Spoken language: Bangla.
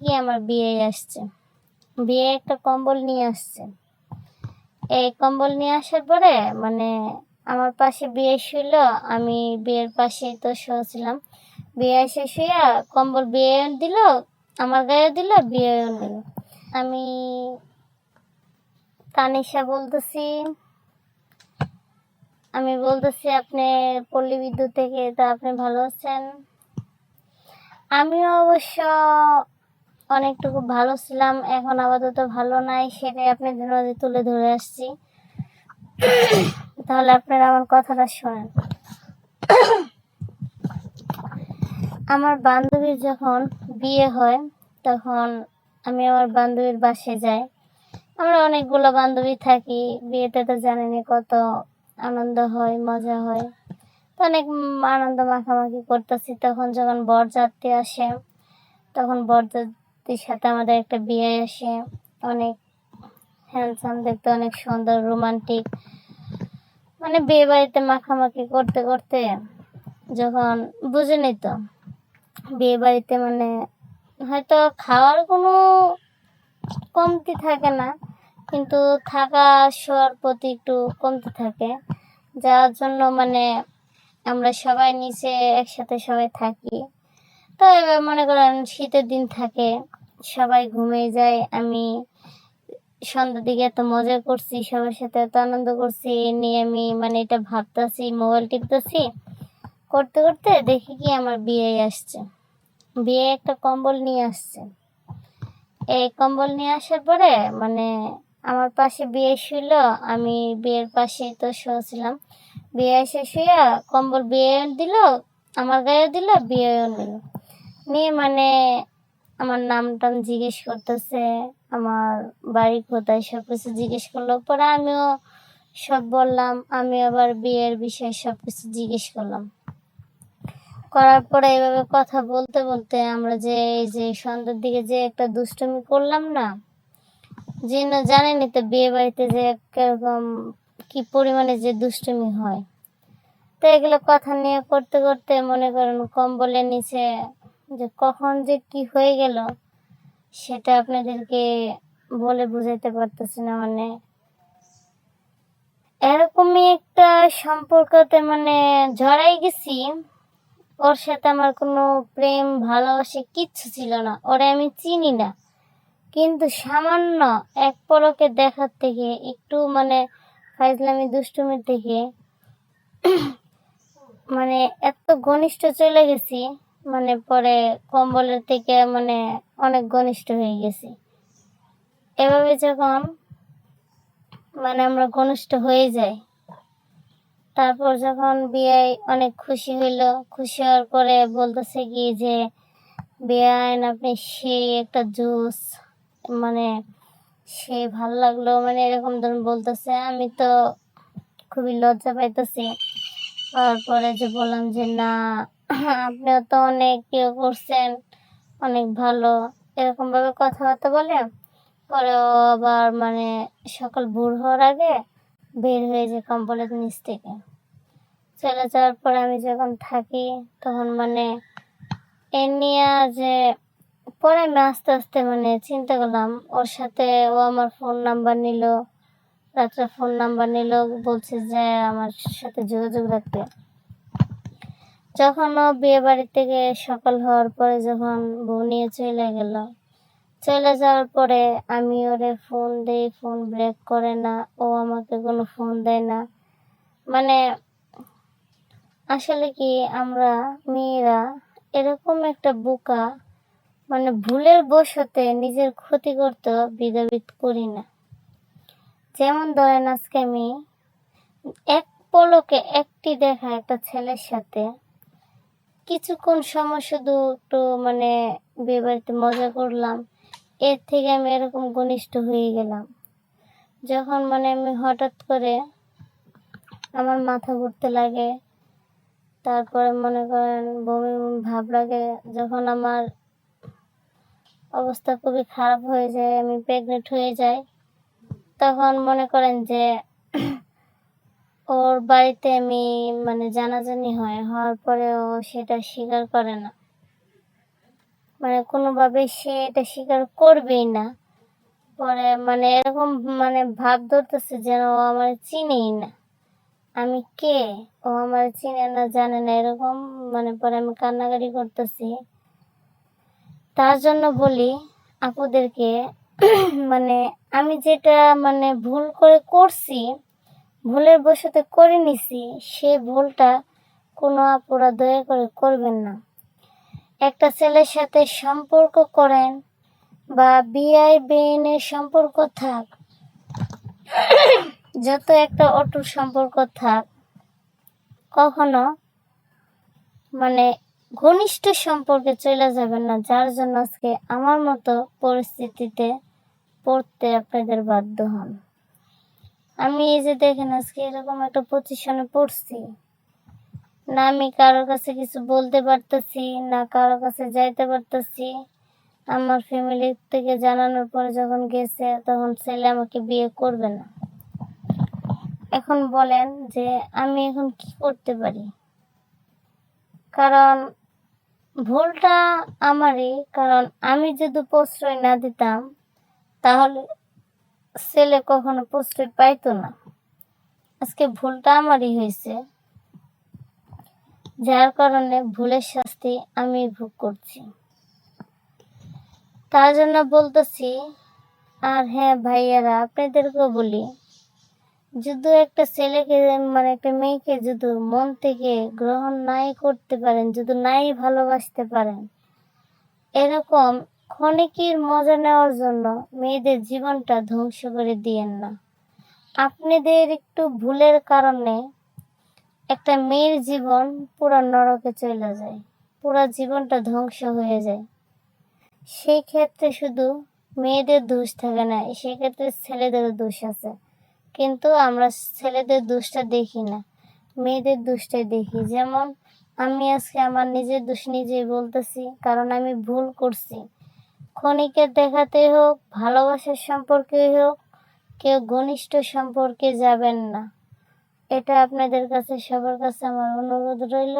কি আমার বিয়ে আসছে। বিয়ে একটা কম্বল নিয়ে আসছে। এই কম্বল নিয়ে আসার পরে মানে আমার পাশে বিয়ে শুইল, আমি বিয়ের পাশেই তো শুয়েছিলাম বিয়ে এসে শুয়া কম্বল বিয়ে দিল, আমার গায়ে দিল বিয়ে দিল আমি তানিশা বলতেছি, আমি বলতেছি, আপনি পল্লী বিদ্যুৎ থেকে তা আপনি ভালো আছেন? আমিও অবশ্য অনেকটুকু ভালো ছিলাম, এখন আপাতত ভালো নাই, সেটাই আপনাদের মাঝে তুলে ধরে আসছি। তাহলে আপনারা আমার কথাটা শোনেন। আমার বান্ধবীর যখন বিয়ে হয়, তখন আমি আমার বান্ধবীর বাসে যাই। আমরা অনেকগুলো বান্ধবী থাকি, বিয়েতে তো জানেনি কত আনন্দ হয়, মজা হয়। তো অনেক আনন্দ মাখামাখি করতেছি, তখন যখন বরযাত্রী আসে, তখন বরযাত্রীর সাথে আমাদের একটা বিয়ে আসে। অনেক হ্যান্ডসাম দেখতে অনেক সুন্দর রোমান্টিক মানে বিয়ে বাড়িতে মাখামাখি করতে করতে যখন বুঝেনি তো বিয়ে বাড়িতে মানে হয়তো খাওয়ার কোনো কমতি থাকে না, কিন্তু থাকা শোয়ার প্রতি একটু কমতি থাকে। যার জন্য মানে আমরা সবাই নিচে একসাথে সবাই থাকি। তো এবার মনে করেন শীতের দিন থাকে সবাই ঘুমিয়ে যায়, আমি সন্ধ্যার দিকে এত মজা করছি, সবার সাথে এত আনন্দ করছি নিয়ে আমি মানে এটা ভাবতেছি, মোবাইল টিপতেছি। করতে করতে দেখি কি আমার বিয়ে আসছে। বিয়ে একটা কম্বল নিয়ে আসছে। এই কম্বল নিয়ে আসার পরে মানে আমার পাশে বিয়ে শুইল, আমি বিয়ের পাশে তো শুয়েছিলাম বিয়ে এসে শুয়া কম্বল বিয়ে দিল, আমার গায়ে দিল বিয়ে নিল। নিয়ে মানে আমার নাম টাম জিজ্ঞেস করতেছে, আমার বাড়ি কোথায় সব কিছু জিজ্ঞেস করল। পরে আমিও সব বললাম, আমি আবার বিয়ের বিষয়ে সব কিছু জিজ্ঞেস করলাম। করার পরে এইভাবে কথা বলতে বলতে আমরা যে, এই যে সন্ধ্যার দিকে যে একটা দুষ্টুমি করলাম না, যে না জানেনি তো বিয়ে বাড়িতে যে কীরকম, কি পরিমাণে যে দুষ্টুমি হয়। তো এগুলো কথা নিয়ে করতে করতে মনে করেন কম্বলের নিচে যে কখন যে কি হয়ে গেল, সেটা আপনাদেরকে বলে বুঝাইতে পারতেছি না মানে। এরকমই একটা সম্পর্কতে মানে জড়াই গেছি, ওর সাথে আমার কোনো প্রেম, ভালোবাসা কিচ্ছু ছিল না, ওরে আমি চিনি না। কিন্তু সামান্য এক পলকে দেখার থেকে, একটু মানে ফাইজলামি দুষ্টুমির থেকে মানে এত ঘনিষ্ঠ চলে গেছি মানে পরে কম্বলের থেকে মানে অনেক ঘনিষ্ঠ হয়ে গেছি। এভাবে যখন মানে আমরা ঘনিষ্ঠ হয়ে যাই, তারপর যখন বিয়ে অনেক খুশি হইল, খুশি হওয়ার পরে বলতেছে কি যে বিয়ে আপনি সেই একটা জুস মানে সে ভালো লাগল। মানে এরকম ধরুন বলতেছে। আমি তো খুবই লজ্জা পাইতেছি। তারপরে যে বললাম যে, না আপনিও তো অনেক ইয়ে করছেন, অনেক ভালো। এরকম ভাবে কথাবার্তা বলে পরে আবার মানে সকাল ভোর হওয়ার আগে বের হয়ে যায় কম্বলের নিচ থেকে। চলে যাওয়ার পরে আমি যখন থাকি, তখন মানে এ নিয়ে যে পরে আমি আস্তে আস্তে মানে চিন্তা করলাম, ওর সাথে ও আমার ফোন নাম্বার নিল, রাত্রে ফোন নাম্বার নিল, বলছে যে আমার সাথে যোগাযোগ রাখতে যখন ও বিয়ে বাড়ি থেকে সকাল হওয়ার পরে যখন বউ নিয়ে চলে গেল, চলে যাওয়ার পরে আমি ওরে ফোন দিই ফোন ব্রেক করে না, ও আমাকে কোনো ফোন দেয় না। মানে আসলে কি আমরা মেয়েরা এরকম একটা বোকা মানে ভুলের বশতে নিজের ক্ষতি করতে বিদাবিত করি না। যেমন ধরেন আজকে আমি এক পলকে একটি দেখা একটা ছেলের সাথে কিছুক্ষণ সময় শুধু একটু মানে বিয়ে বাড়িতে মজা করলাম। এর থেকে আমি এরকম ঘনিষ্ঠ হয়ে গেলাম। যখন মানে আমি হঠাৎ করে আমার মাথা ঘুরতে লাগে, তারপরে মনে করেন বমি ভাব লাগে, যখন আমার অবস্থা খুবই খারাপ হয়ে যায়, আমি প্রেগনেন্ট হয়ে যাই, তখন মনে করেন যে ওর বাড়িতে আমি মানে জানাজানি হয়, হওয়ার পরে ও সেটা স্বীকার করে না। মানে কোনোভাবে সে এটা স্বীকার করবেই না। পরে মানে এরকম মানে ভাব ধরতেছে যেন ও আমার চিনেই না। আমি কে? ও আমার চিনে না, জানে না, এরকম মানে পরে আমি কান্নাকাটি করতেছি। তার জন্য বলি, আপুদেরকে মানে আমি যেটা মানে ভুল করে করছি ভুলের বশতে করে নিছি সে ভুলটা কোনো আপুরা দয়া করে করবেন না। একটা ছেলের সাথে সম্পর্ক করেন বা বিআই বেইনের সম্পর্ক থাক, যত একটা অটুট সম্পর্ক থাক, কখনো মানে ঘনিষ্ঠ সম্পর্কে চলে যাবেন না, যার জন্য আজকে আমার মতো পরিস্থিতিতে পড়তে আপনাদের বাধ্য হন। আমি এই যে দেখেন আজকে এরকম একটা পজিশনে পড়ছি। না আমি কারোর কাছে কিছু বলতে পারতেছি, না কারোর কাছে যাইতে পারতেছি। আমার ফ্যামিলি থেকে জানানোর পরে যখন গেছে, তখন ছেলে আমাকে বিয়ে করবে না। এখন বলেন যে আমি এখন কি করতে পারি? কারণ ভুলটা আমারই, কারণ আমি যদি প্রশ্রয় না দিতাম, তাহলে ছেলে কখনো প্রশ্রয় পাইতো না। আজকে ভুলটা আমারই হয়েছে। যার কারণে ভুলের শাস্তি আমি ভোগ করছি। তার জন্য বলতেছি, আর হ্যাঁ ভাইয়ারা, আপনাদেরকেও বলি যদি একটা ছেলেকে মানে একটা মেয়েকে যদি মন থেকে গ্রহণ নাই করতে পারেন যদি নাই ভালোবাসতে পারেন। এরকম ক্ষণিকের মজা নেওয়ার জন্য মেয়েদের জীবনটা ধ্বংস করে দিয়েন না। আপনাদের একটু ভুলের কারণে একটা মেয়ের জীবন পুরো নরকে চলে যায়, পুরো জীবনটা ধ্বংস হয়ে যায়। সেই ক্ষেত্রে শুধু মেয়েদের দোষ থাকে না সেক্ষেত্রে ছেলেদেরও দোষ আছে। কিন্তু আমরা ছেলেদের দোষটা দেখি না, মেয়েদের দোষটাই দেখি। যেমন, আমি আজকে আমার নিজের দোষ নিজেই বলতেছি, কারণ আমি ভুল করছি। ক্ষণিকের দেখাতে হোক, ভালোবাসার সম্পর্কে হোক, কেউ ঘনিষ্ঠ সম্পর্কে যাবেন না। এটা আপনাদের কাছে, সবার কাছে আমার অনুরোধ রইল।